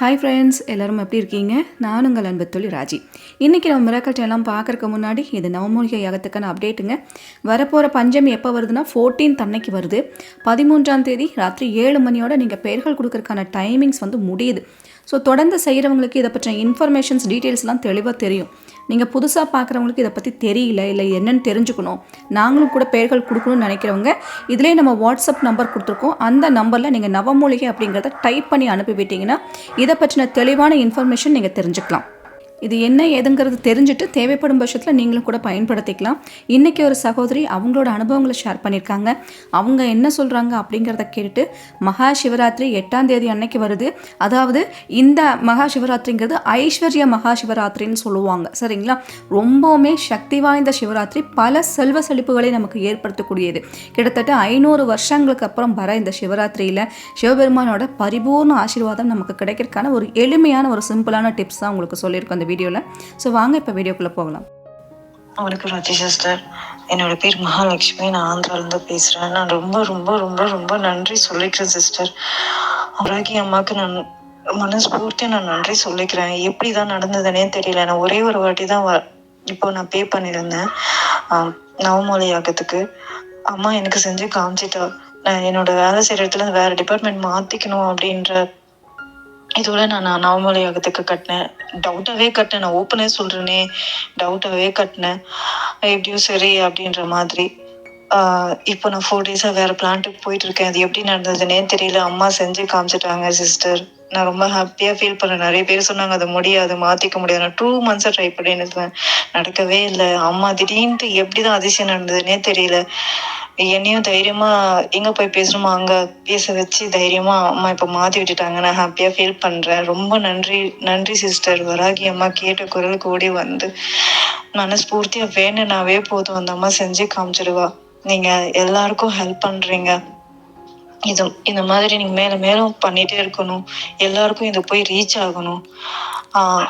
Hi friends எல்லோரும் எப்படி இருக்கீங்க? நான் உங்கள் அன்பு தொழில் ராஜி. இன்றைக்கி நம்ம மிராக்கல் எல்லாம் பார்க்குறக்கு முன்னாடி இது நவமூலிகை யாகத்துக்கான அப்டேட்டுங்க வரப்போகிற பஞ்சமி எப்போ வருதுன்னா 14th அன்னைக்கு வருது. பதிமூன்றாம் தேதி ராத்திரி ஏழு மணியோட நீங்கள் பெயர்கள் கொடுக்கறதுக்கான டைமிங்ஸ் வந்து முடியுது. ஸோ தொடர்ந்து செய்கிறவங்களுக்கு இதை பற்றின இன்ஃபர்மேஷன்ஸ் டீட்டெயில்ஸ்லாம் தெளிவாக தெரியும். நீங்கள் புதுசாக பார்க்குறவங்களுக்கு இதை பற்றி தெரியல இல்லை என்னென்னு தெரிஞ்சுக்கணும். நாங்களும் கூட பெயர்கள் கொடுக்கணும்னு நினைக்கிறவங்க இதிலே நம்ம வாட்ஸ்அப் நம்பர் கொடுத்துருக்கோம். அந்த நம்பரில் நீங்கள் நவமூலிகை அப்படிங்கிறத டைப் பண்ணி அனுப்பிவிட்டிங்கன்னா இதை பற்றின தெளிவான இன்ஃபர்மேஷன் நீங்கள் தெரிஞ்சுக்கலாம். இது என்ன ஏதுங்கிறது தெரிஞ்சுட்டு தேவைப்படும் பட்சத்தில் நீங்களும் கூட பயன்படுத்திக்கலாம். இன்றைக்கி ஒரு சகோதரி அவங்களோட அனுபவங்களை ஷேர் பண்ணியிருக்காங்க. அவங்க என்ன சொல்கிறாங்க அப்படிங்கிறத கேட்டுட்டு மகா சிவராத்திரி எட்டாம் தேதி அன்னைக்கு வருது. அதாவது இந்த மகா சிவராத்திரிங்கிறது ஐஸ்வர்ய மகா சிவராத்திரின்னு சொல்லுவாங்க. சரிங்களா? ரொம்பவுமே சக்தி வாய்ந்த சிவராத்திரி. பல செல்வ செழிப்புகளை நமக்கு ஏற்படுத்தக்கூடியது. கிட்டத்தட்ட ஐநூறு வருஷங்களுக்கு அப்புறம் வர இந்த சிவராத்திரியில் சிவபெருமானோட பரிபூர்ண ஆசீர்வாதம் நமக்கு கிடைக்கிறதுக்கான ஒரு எளிமையான ஒரு சிம்பிளான டிப்ஸ் தான் உங்களுக்கு சொல்லியிருக்கோம் அந்த வீடியோவில் ஸோ வாங்க இப்போ வீடியோக்குள்ளே போகலாம். வணக்கம் ராஜி சிஸ்டர். என்னோட பேர் மகாலட்சுமி. நான் ஆந்திராலேருந்து பேசுகிறேன் நான் ரொம்ப ரொம்ப ரொம்ப ரொம்ப நன்றி சொல்லிக்கிறேன் சிஸ்டர். ராகி அம்மாவுக்கு நான் மனஸ்பூர்த்தியாக நான் நன்றி சொல்லிக்கிறேன். எப்படி தான் நடந்ததுன்னே தெரியல. நான் ஒரே ஒரு வாட்டி தான் வ இப்போ நான் பே பண்ணியிருந்தேன். நவமொழி ஆகத்துக்கு அம்மா எனக்கு செஞ்சு காமிச்சிட்டா. நான் என்னோட வேலை செய்கிற இடத்துல வேறு வேற டிபார்ட்மெண்ட் மாற்றிக்கணும் அப்படின்ற இதோட நான் நான் கட்டினேன். டவுட்டாகவே கட்டினேன். நான் ஓப்பனே சொல்கிறேனே டவுட்டாகவே கட்டினேன். எப்படியும் சரி அப்படின்ற மாதிரி. இப்போ நான் ஃபோர் டேஸாக வேறு பிளான்ட்டுக்கு போயிட்டு இருக்கேன் அது எப்படி நடந்ததுன்னே தெரியல. அம்மா செஞ்சு காமிச்சிட்டாங்க சிஸ்டர் நான் ரொம்ப ஹாப்பியாக ஃபீல் பண்ணேன். நிறைய பேர் சொன்னாங்க அதை முடியாது மாற்றிக்க முடியாது. நான் டூ மந்த்ஸாக ட்ரை பண்ணி நடக்கவே இல்லை. அம்மா திடீர்னு எப்படி தான் அதிசயம் நடந்ததுன்னே தெரியல. என்னையும் தைரியமா எங்க போய் பேசணுமோ அங்க பேச வச்சு தைரியமா அம்மா இப்ப மாத்தி விட்டுட்டாங்க. நான் ஹாப்பியா ஃபீல் பண்றேன். ரொம்ப நன்றி நன்றி சிஸ்டர் வராகி அம்மா கேட்ட குரல் கூடி வந்து மனஸ்பூர்த்தியா வேணுனாவே போதும். அந்த அம்மா செஞ்சு காமிச்சிடுவா. நீங்க எல்லாருக்கும் ஹெல்ப் பண்றீங்க. இது இந்த மாதிரி நீங்க மேல மேலும் பண்ணிட்டே இருக்கணும். எல்லாருக்கும் இது போய் ரீச் ஆகணும்.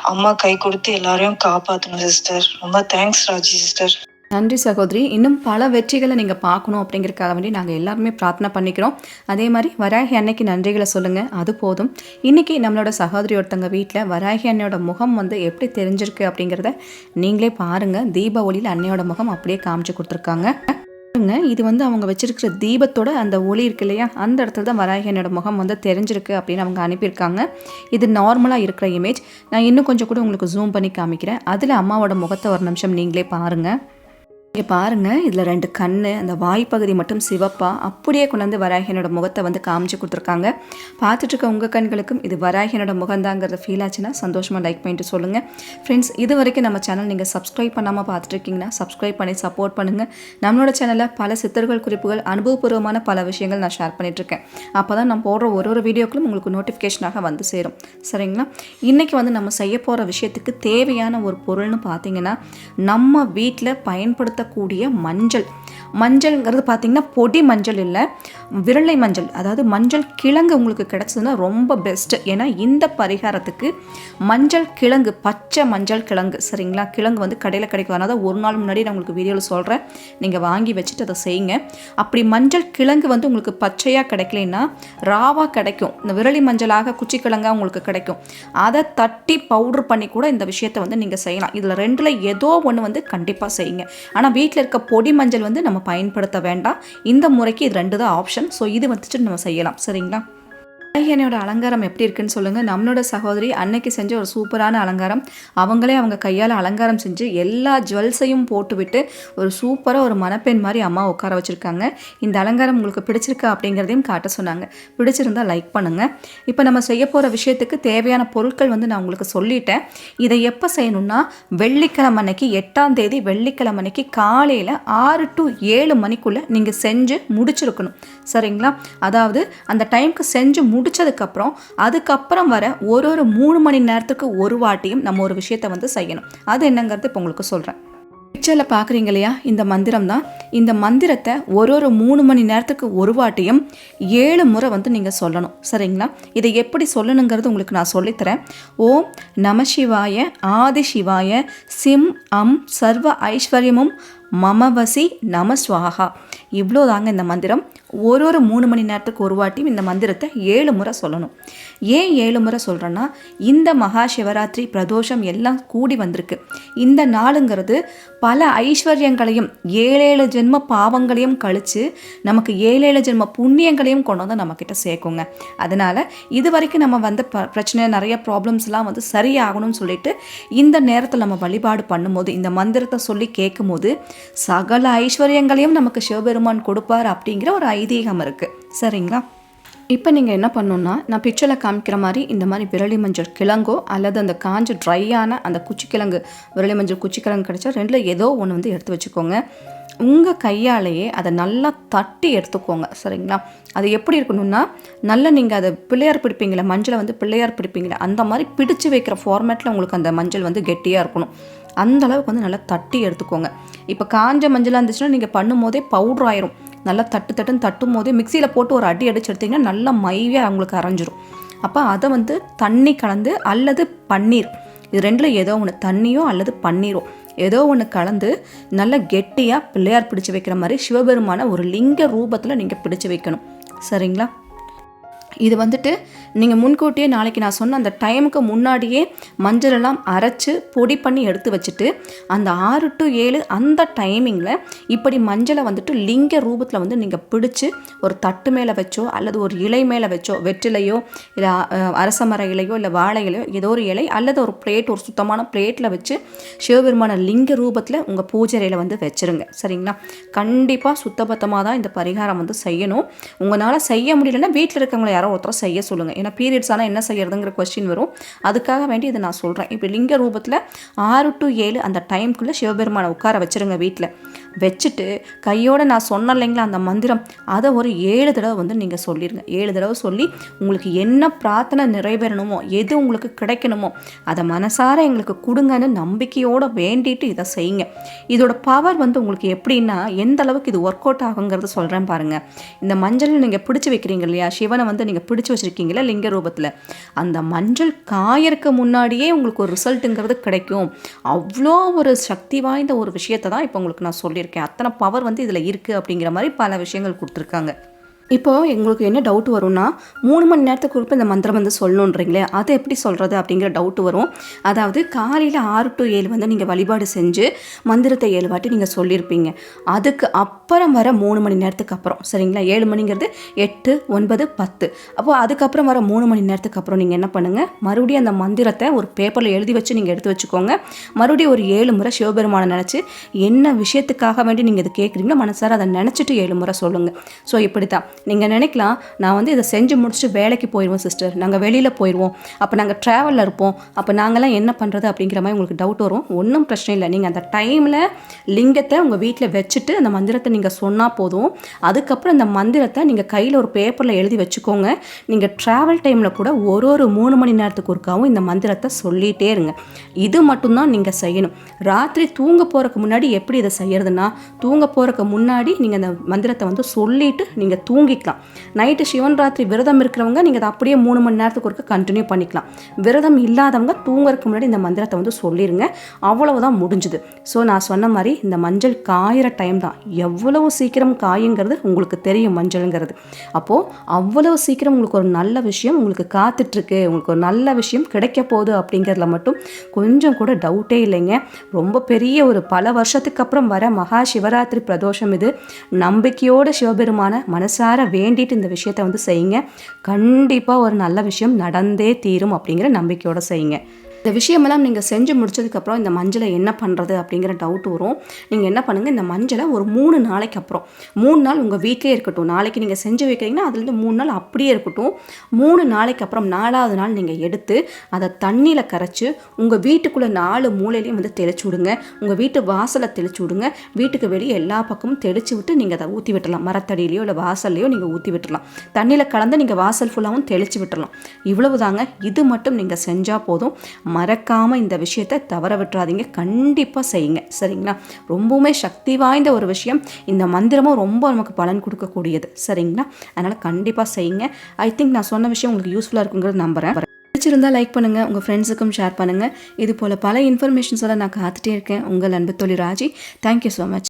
அம்மா கை கொடுத்து எல்லாரையும் காப்பாத்தணும் சிஸ்டர் ரொம்ப தேங்க்ஸ் ராஜி சிஸ்டர் நன்றி சகோதரி. இன்னும் பல வெற்றிகளை நீங்கள் பார்க்கணும் அப்படிங்கிறதுக்காக வேண்டி நாங்கள் எல்லாருமே பிரார்த்தனை பண்ணிக்கிறோம். அதே மாதிரி வராகி அன்னைக்கு நன்றிகளை சொல்லுங்கள் அது போதும். இன்றைக்கி நம்மளோட சகோதரி ஒருத்தங்க வீட்டில் வராகி அன்னையோட முகம் வந்து எப்படி தெரிஞ்சிருக்கு அப்படிங்கிறத நீங்களே பாருங்கள் தீப ஒளியில் அன்னையோட முகம் அப்படியே காமிச்சு கொடுத்துருக்காங்க. பாருங்க, இது வந்து அவங்க வச்சிருக்கிற தீபத்தோட அந்த ஒளி இருக்கு இல்லையா? அந்த இடத்துல தான் வராகி என்னோட முகம் வந்து தெரிஞ்சிருக்கு அப்படின்னு அவங்க அனுப்பியிருக்காங்க. இது நார்மலாக இருக்கிற இமேஜ் நான் இன்னும் கொஞ்சம் கூட உங்களுக்கு ஜூம் பண்ணி காமிக்கிறேன். அதில் அம்மாவோட முகத்தை ஒரு நிமிஷம் நீங்களே பாருங்கள் இங்கே பாருங்கள் இதில் ரெண்டு கண் அந்த வாய்ப்பகுதி மட்டும் சிவப்பாக அப்படியே கொண்டாந்து வராகியனோட முகத்தை வந்து காமிச்சு கொடுத்துருக்காங்க. பார்த்துட்டு இருக்க உங்கள் கண்களுக்கும் இது வராகியனோட முகந்தாங்கிறத ஃபீல் ஆச்சுன்னா சந்தோஷமாக லைக் பண்ணிட்டு சொல்லுங்கள் ஃப்ரெண்ட்ஸ் இது வரைக்கும் நம்ம சேனல் நீங்கள் சப்ஸ்கிரைப் பண்ணாமல் பார்த்துட்டு இருக்கீங்கன்னா சப்ஸ்கிரைப் பண்ணி சப்போர்ட் பண்ணுங்கள் நம்மளோட சேனலில் பல சித்தர்கள் குறிப்புகள் அனுபவபூர்வமான பல விஷயங்கள் நான் ஷேர் பண்ணிகிட்ருக்கேன் அப்போ தான் நான் போடுற ஒரு ஒரு வீடியோக்களும் உங்களுக்கு நோட்டிஃபிகேஷனாக வந்து சேரும். சரிங்களா? இன்றைக்கி வந்து நம்ம செய்ய போகிற விஷயத்துக்கு தேவையான ஒரு பொருள்னு பார்த்தீங்கன்னா நம்ம வீட்டில் பயன்படுத்த பயன்படுத்தக்கூடிய மஞ்சள். மஞ்சள்ங்கிறது பார்த்திங்கன்னா பொடி மஞ்சள் இல்லை விரலை மஞ்சள். அதாவது மஞ்சள் கிழங்கு உங்களுக்கு கிடச்சதுன்னா ரொம்ப பெஸ்ட்டு ஏன்னா இந்த பரிகாரத்துக்கு மஞ்சள் கிழங்கு பச்சை மஞ்சள் கிழங்கு சரிங்களா? கிழங்கு வந்து கடையில் கிடைக்கும். அதனால் ஒரு நாள் முன்னாடி நான் உங்களுக்கு வீடியோவில் சொல்கிறேன் நீங்கள் வாங்கி வச்சுட்டு அதை செய்யுங்க. அப்படி மஞ்சள் கிழங்கு வந்து உங்களுக்கு பச்சையாக கிடைக்கலன்னா ராவாக கிடைக்கும். இந்த விரலி மஞ்சளாக குச்சி கிழங்காக உங்களுக்கு கிடைக்கும். அதை தட்டி பவுடர் பண்ணி கூட இந்த விஷயத்தை வந்து நீங்கள் செய்யலாம். இதில் ரெண்டில் ஏதோ ஒன்று வந்து கண்டிப்பாக செய்யுங்க. ஆனால் வீட்டில் இருக்க பொடி மஞ்சள் வந்து நம்ம பயன்படுத்த வேண்டாம். இந்த முறைக்கு இது ரெண்டு தான் ஆப்ஷன் ஸோ இது வந்துட்டு நம்ம செய்யலாம். சரிங்களா? நாயகனோட அலங்காரம் எப்படி இருக்குன்னு சொல்லுங்கள் நம்மளோட சகோதரி அன்னைக்கு செஞ்ச ஒரு சூப்பரான அலங்காரம். அவங்களே அவங்க கையால் அலங்காரம் செஞ்சு எல்லா ஜுவல்ஸையும் போட்டுவிட்டு ஒரு சூப்பராக ஒரு மணப்பெண் மாதிரி அம்மா உட்கார வச்சுருக்காங்க. இந்த அலங்காரம் உங்களுக்கு பிடிச்சிருக்கா அப்படிங்கிறதையும் காட்ட சொன்னாங்க. பிடிச்சிருந்தா லைக் பண்ணுங்கள் இப்போ நம்ம செய்ய போகிற விஷயத்துக்கு தேவையான பொருட்கள் வந்து நான் உங்களுக்கு சொல்லிட்டேன். இதை எப்போ செய்யணும்னா வெள்ளிக்கிழமை அன்னைக்கு எட்டாம் தேதி வெள்ளிக்கிழமை அன்னைக்கு காலையில் ஆறு டு ஏழு மணிக்குள்ளே நீங்கள் செஞ்சு முடிச்சிருக்கணும். சரிங்களா? அதாவது அந்த டைமுக்கு செஞ்சு முடிச்சதுக்கப்புறம் அதுக்கப்புறம் வர ஒரு ஒரு மூணு மணி நேரத்துக்கு ஒரு வாட்டியும் நம்ம ஒரு விஷயத்தை வந்து செய்யணும். அது என்னங்கிறது இப்போ உங்களுக்கு சொல்கிறேன் பிக்சரில் பார்க்குறீங்க இல்லையா? இந்த மந்திரம் தான். இந்த மந்திரத்தை ஒரு ஒரு மூணு மணி நேரத்துக்கு ஒரு வாட்டியும் ஏழு முறை வந்து நீங்கள் சொல்லணும். சரிங்களா? இதை எப்படி சொல்லணுங்கிறது உங்களுக்கு நான் சொல்லித்தரேன் ஓம் நம சிவாய ஆதி சிவாய சிம் அம் சர்வ ஐஸ்வர்யமும் மமவசி நமஸ்வாகா இவ்வளோ தாங்க இந்த மந்திரம். ஒரு ஒரு மூணு மணி நேரத்துக்கு ஒரு வாட்டியும் இந்த மந்திரத்தை ஏழு முறை சொல்லணும். ஏன் ஏழு முறை சொல்கிறேன்னா இந்த மகா சிவராத்திரி பிரதோஷம் எல்லாம் கூடி வந்திருக்கு. இந்த நாளுங்கிறது பல ஐஸ்வர்யங்களையும் ஏழேழு ஜென்ம பாவங்களையும் கழித்து நமக்கு ஏழேழு ஜென்ம புண்ணியங்களையும் கொண்டு வந்து நம்மக்கிட்ட சேர்க்குங்க. அதனால் இது வரைக்கும் நம்ம வந்த ப பிரச்சனை நிறைய ப்ராப்ளம்ஸ்லாம் வந்து சரியாகணும்னு சொல்லிட்டு இந்த நேரத்தில் நம்ம வழிபாடு பண்ணும்போது இந்த மந்திரத்தை சொல்லி கேட்கும்போது சகல ஐஸ்வர்யங்களையும் நமக்கு சிவபெருமான் கொடுப்பார் அப்படிங்கிற ஒரு ஐதீகம் இருக்குது சரிங்களா? இப்போ நீங்கள் என்ன பண்ணணுன்னா நான் பிக்சரில் காமிக்கிற மாதிரி இந்த மாதிரி விரலி மஞ்சள் கிழங்கோ அல்லது அந்த காஞ்ச ட்ரையான அந்த குச்சிக்கிழங்கு விரலி மஞ்சள் குச்சிக்கிழங்கு கிடைச்சா ரெண்டில் ஏதோ ஒன்று வந்து எடுத்து வச்சுக்கோங்க. உங்கள் கையாலேயே அதை நல்லா தட்டி எடுத்துக்கோங்க. சரிங்களா? அது எப்படி இருக்கணும்னா நல்லா நீங்கள் அதை பிள்ளையார் பிடிப்பீங்களே மஞ்சளை வந்து பிள்ளையார் பிடிப்பீங்களே அந்த மாதிரி பிடிச்சு வைக்கிற ஃபார்மேட்டில் உங்களுக்கு அந்த மஞ்சள் வந்து கெட்டியாக இருக்கணும். அந்த அளவுக்கு வந்து நல்லா தட்டி எடுத்துக்கோங்க. இப்போ காஞ்ச மஞ்சளாக இருந்துச்சுன்னா நீங்கள் பண்ணும்போதே பவுட்ரு ஆயிரும். நல்லா தட்டு தட்டுன்னு தட்டும் போதே மிக்சியில் போட்டு ஒரு அடி அடிச்சு எடுத்தீங்கன்னா நல்லா மைவியாக அவங்களுக்கு அரைஞ்சிரும். அப்போ அதை வந்து தண்ணி கலந்து அல்லது பன்னீர். இது ரெண்டில் ஏதோ ஒன்று தண்ணியோ அல்லது பன்னீரோ. ஏதோ ஒன்று கலந்து நல்லா கெட்டியாக பிள்ளையார் பிடிச்சு வைக்கிற மாதிரி சிவபெருமான ஒரு லிங்க ரூபத்தில் நீங்கள் பிடிச்சு வைக்கணும். சரிங்களா? இது வந்துட்டு நீங்கள் முன்கூட்டியே நாளைக்கு நான் சொன்ன அந்த டைமுக்கு முன்னாடியே மஞ்சள் எல்லாம் அரைச்சு பொடி பண்ணி எடுத்து வச்சுட்டு அந்த ஆறு டு ஏழு அந்த டைமிங்கில் இப்படி மஞ்சளை வந்துட்டு லிங்க ரூபத்தில் வந்து நீங்கள் பிடிச்சு ஒரு தட்டு மேலே வச்சோ அல்லது ஒரு இலை மேலே வச்சோ வெற்றிலையோ இல்லை அரச மர இலையோ இல்லை வாழை இலையோ ஏதோ ஒரு இலை அல்லது ஒரு பிளேட் ஒரு சுத்தமான பிளேட்டில் வச்சு சிவபெருமான லிங்க ரூபத்தில் உங்கள் பூஜைறையில் வந்து வச்சுருங்க. சரிங்களா? கண்டிப்பாக சுத்தபத்தமாக தான் இந்த பரிகாரம் வந்து செய்யணும். உங்களால் செய்ய முடியலன்னா வீட்டில் இருக்கவங்களை யாரோ ஒருத்தர் செய்ய சொல்லுங்கள் ஏன்னா பீரியட்ஸ் ஆனால் என்ன செய்யறதுங்கிற கொஸ்டின் வரும். அதுக்காக வேண்டி இதை நான் சொல்கிறேன் இப்போ லிங்க ரூபத்தில் ஆறு டு ஏழு அந்த டைம்குள்ளே சிவபெருமானை உட்கார வச்சுருங்க வீட்டில் வச்சுட்டு கையோட நான் சொன்ன இல்லைங்களா அந்த மந்திரம். அதை ஒரு ஏழு தடவை வந்து நீங்கள் சொல்லிடுங்க ஏழு தடவை சொல்லி உங்களுக்கு என்ன பிரார்த்தனை நிறைவேறணுமோ எது உங்களுக்கு கிடைக்கணுமோ அதை மனசார எங்களுக்கு கொடுங்கன்னு நம்பிக்கையோடு வேண்டிட்டு இதை செய்யுங்க. இதோட பவர் வந்து உங்களுக்கு எப்படின்னா எந்த அளவுக்கு இது ஒர்க் அவுட் ஆகுங்கிறது சொல்கிறேன் பாருங்கள் இந்த மஞ்சள் நீங்கள் பிடிச்சி வைக்கிறீங்க இல்லையா சிவனை வந்து நீங்கள் பிடிச்சி வச்சுருக்கீங்களா லிங்க ரூபத்தில் அந்த மஞ்சள் காயறக்கு முன்னாடியே உங்களுக்கு ஒரு ரிசல்ட்டுங்கிறது கிடைக்கும். அவ்வளோ ஒரு சக்தி வாய்ந்த ஒரு விஷயத்தை தான் இப்போ உங்களுக்கு நான் சொல்லியிருக்கேன். அத்தனை பவர் வந்து இதில் இருக்குது அப்படிங்கிற மாதிரி பல விஷயங்கள் கொடுத்துருக்காங்க. இப்போ எங்களுக்கு என்ன டவுட் வரும்னா மூணு மணி நேரத்துக்கு குறிப்பு இந்த மந்திரம் வந்து சொல்லணுன்றீங்களே அதை எப்படி சொல்கிறது அப்படிங்கிற டவுட் வரும். அதாவது காலையில் ஆறு டு ஏழு வந்து நீங்கள் வழிபாடு செஞ்சு மந்திரத்தை ஏழு வாட்டி நீங்கள் சொல்லியிருப்பீங்க. அதுக்கு அப்புறம் வர மூணு மணி நேரத்துக்கு அப்புறம் சரிங்களா? ஏழு மணிங்கிறது எட்டு ஒன்பது பத்து. அப்போ அதுக்கப்புறம் வர மூணு மணி நேரத்துக்கு அப்புறம் நீங்கள் என்ன பண்ணுங்கள் மறுபடியும் அந்த மந்திரத்தை ஒரு பேப்பரில் எழுதி வச்சு நீங்கள் எடுத்து வச்சுக்கோங்க. மறுபடியும் ஒரு ஏழு முறை சிவபெருமானை நினச்சி என்ன விஷயத்துக்காக வேண்டி நீங்கள் இது கேட்குறீங்களோ மனசார அதை நினச்சிட்டு ஏழு முறை சொல்லுங்கள் ஸோ இப்படி தான் நீங்கள் நினைக்கலாம் நான் வந்து இதை செஞ்சு முடிச்சுட்டு வேலைக்கு போயிடுவோம் சிஸ்டர் நாங்கள் வெளியில் போயிடுவோம் அப்போ நாங்கள் ட்ராவலில் இருப்போம். அப்போ நாங்களாம் என்ன பண்ணுறது அப்படிங்கிற மாதிரி உங்களுக்கு டவுட் வரும். ஒன்றும் பிரச்சனை இல்லை. நீங்கள் அந்த டைமில் லிங்கத்தை உங்கள் வீட்டில் வச்சுட்டு அந்த மந்திரத்தை நீங்கள் சொன்னால் போதும். அதுக்கப்புறம் அந்த மந்திரத்தை நீங்கள் கையில் ஒரு பேப்பரில் எழுதி வச்சுக்கோங்க. நீங்கள் ட்ராவல் டைமில் கூட ஒரு ஒரு மூணு மணி நேரத்துக்கு ஒருக்காவும் இந்த மந்திரத்தை சொல்லிகிட்டே இருங்க. இது மட்டும்தான் நீங்கள் செய்யணும். ராத்திரி தூங்க போகிறதுக்கு முன்னாடி எப்படி இதை செய்யறதுன்னா தூங்க போகிறக்கு முன்னாடி நீங்கள் அந்த மந்திரத்தை வந்து சொல்லிவிட்டு நீங்கள் தூங்கிக்கலாம் நைட்டு சிவன் ராத்திரி விரதம் இருக்கிறவங்க நீங்கள் அதை அப்படியே மூணு மணி நேரத்துக்கு ஒருக்க கண்டினியூ பண்ணிக்கலாம். விரதம் இல்லாதவங்க தூங்குறதுக்கு முன்னாடி இந்த மந்திரத்தை வந்து சொல்லிடுங்க அவ்வளவுதான் முடிஞ்சுது. ஸோ நான் சொன்ன மாதிரி இந்த மஞ்சள் காயிற டைம் தான். எவ்வளவு சீக்கிரம் காயுங்கிறது உங்களுக்கு தெரியும் மஞ்சள்ங்கிறது. அப்போது அவ்வளவு சீக்கிரம் உங்களுக்கு ஒரு நல்ல விஷயம் உங்களுக்கு காத்துட்ருக்கு. உங்களுக்கு ஒரு நல்ல விஷயம் கிடைக்க போகுது அப்படிங்கிறதுல மட்டும் கொஞ்சம் கூட டவுட்டே இல்லைங்க. ரொம்ப பெரிய ஒரு பல வருஷத்துக்கு அப்புறம் வர மகா சிவராத்திரி பிரதோஷம் இது. நம்பிக்கையோட சிவபெருமான மனசார வேண்டிட்டு இந்த விஷயத்தை வந்து செய்யுங்க? கண்டிப்பாக ஒரு நல்ல விஷயம் நடந்தே தீரும் அப்படிங்கிற நம்பிக்கையோடு செய்யுங்க. இந்த விஷயமெல்லாம் நீங்கள் செஞ்சு முடிச்சதுக்கப்புறம் இந்த மஞ்சளை என்ன பண்ணுறது அப்படிங்கிற டவுட் வரும். நீங்கள் என்ன பண்ணுங்கள் இந்த மஞ்சளை ஒரு மூணு நாளைக்கு அப்புறம் மூணு நாள் உங்கள் வீட்டிலே இருக்கட்டும். நாளைக்கு நீங்கள் செஞ்சு வைக்கிறீங்கன்னா அதுலேருந்து மூணு நாள் அப்படியே இருக்கட்டும். மூணு நாளைக்கு அப்புறம் நாலாவது நாள் நீங்கள் எடுத்து அதை தண்ணியில் கரைச்சி உங்கள் வீட்டுக்குள்ளே நாலு மூலையிலையும் வந்து தெளிச்சு விடுங்க. உங்கள் வீட்டு வாசலை தெளிச்சு விடுங்க. வீட்டுக்கு வெளியே எல்லா பக்கமும் தெளிச்சு விட்டு நீங்கள் அதை ஊற்றி விட்டுறலாம். மரத்தடியிலையோ இல்லை வாசல்லையோ நீங்கள் ஊற்றி விட்டுறலாம். தண்ணியில் கலந்து நீங்கள் வாசல் ஃபுல்லாகவும் தெளிச்சு விட்டுடலாம் இவ்வளவு தாங்க இது மட்டும் நீங்கள் செஞ்சால் போதும். மறக்காமல் இந்த விஷயத்தை தவற விட்டுறாதீங்க. கண்டிப்பாக செய்யுங்க. சரிங்களா? ரொம்பவுமே சக்தி வாய்ந்த ஒரு விஷயம். இந்த மந்திரமும் ரொம்ப நமக்கு பலன் கொடுக்கக்கூடியது. சரிங்களா? அதனால் கண்டிப்பாக செய்யுங்க. ஐ திங்க் நான் சொன்ன விஷயம் உங்களுக்கு யூஸ்ஃபுல்லாக இருக்குங்கிறது நம்புகிறேன் பிடிச்சிருந்தா லைக் பண்ணுங்கள் உங்கள் ஃப்ரெண்ட்ஸுக்கும் ஷேர் பண்ணுங்கள் இது போல் பல இன்ஃபர்மேஷன்ஸோட நான் காத்துட்டே இருக்கேன். உங்கள் அன்பு தொழில் ராஜி. Thank you so much